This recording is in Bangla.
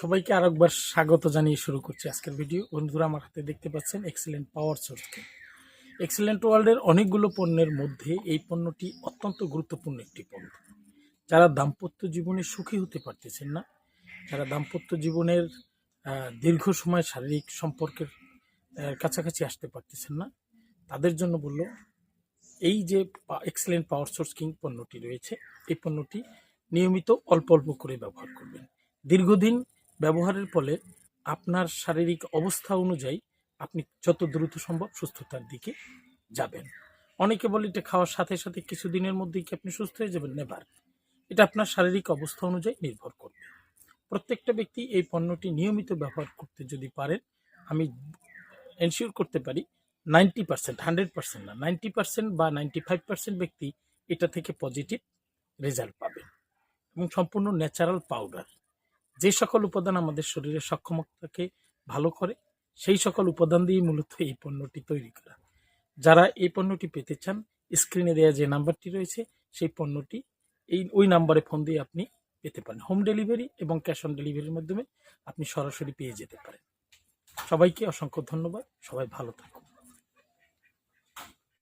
সবাইকে আরেকবার স্বাগত জানিয়ে শুরু করছি আজকের ভিডিও। বন্ধুরা, আমার হাতে দেখতে পাচ্ছেন এক্সেলেন্ট পাওয়ার সোর্সকে এক্সেলেন্ট ওয়ার্ল্ডের অনেকগুলো পণ্যের মধ্যে এই পণ্যটি অত্যন্ত গুরুত্বপূর্ণ একটি পণ্য। যারা দাম্পত্য জীবনে সুখী হতে পারতেছেন না, যারা দাম্পত্য জীবনের দীর্ঘ সময় শারীরিক সম্পর্কের কাছাকাছি আসতে পারতেছেন না, তাদের জন্য বলল, এই যে এক্সেলেন্ট পাওয়ার সোর্স কিং পণ্যটি রয়েছে, এই পণ্যটি নিয়মিত অল্প অল্প করে ব্যবহার করবেন। দীর্ঘদিন ব্যবহারের ফলে আপনার শারীরিক অবস্থা অনুযায়ী আপনি যত দ্রুত সম্ভব সুস্থতার দিকে যাবেন। অনেকে বলে এটা খাওয়ার সাথে সাথে কিছুদিনের মধ্যেই কি আপনি সুস্থ হয়ে যাবেন? নেবার এটা আপনার শারীরিক অবস্থা অনুযায়ী নির্ভর করবে। প্রত্যেকটা ব্যক্তি এই পণ্যটি নিয়মিত ব্যবহার করতে যদি পারেন, আমি এনশিওর করতে পারি নাইনটি পার্সেন্ট হান্ড্রেড পার্সেন্ট না নাইনটি পার্সেন্ট বা নাইনটি ফাইভ পার্সেন্ট ব্যক্তি এটা থেকে পজিটিভ রেজাল্ট পাবেন। এবং সম্পূর্ণ ন্যাচারাল পাউডার যে সকল উপাদান আমাদের শরীরের সক্ষমতাকে ভালো করে, সেই সকল উপাদান দিয়ে মূলত এই পণ্যটি তৈরি করা। যারা এই পণ্যটি পেতে চান স্ক্রিনে দেওয়া যে নাম্বারটি রয়েছে, সেই পণ্যটি এই, ওই নাম্বারে ফোন দিয়ে আপনি পেতে পারেন। হোম ডেলিভারি এবং ক্যাশ অন ডেলিভারির মাধ্যমে আপনি সরাসরি পেয়ে যেতে পারেন। সবাইকে অসংখ্য ধন্যবাদ। সবাই ভালো থাকুন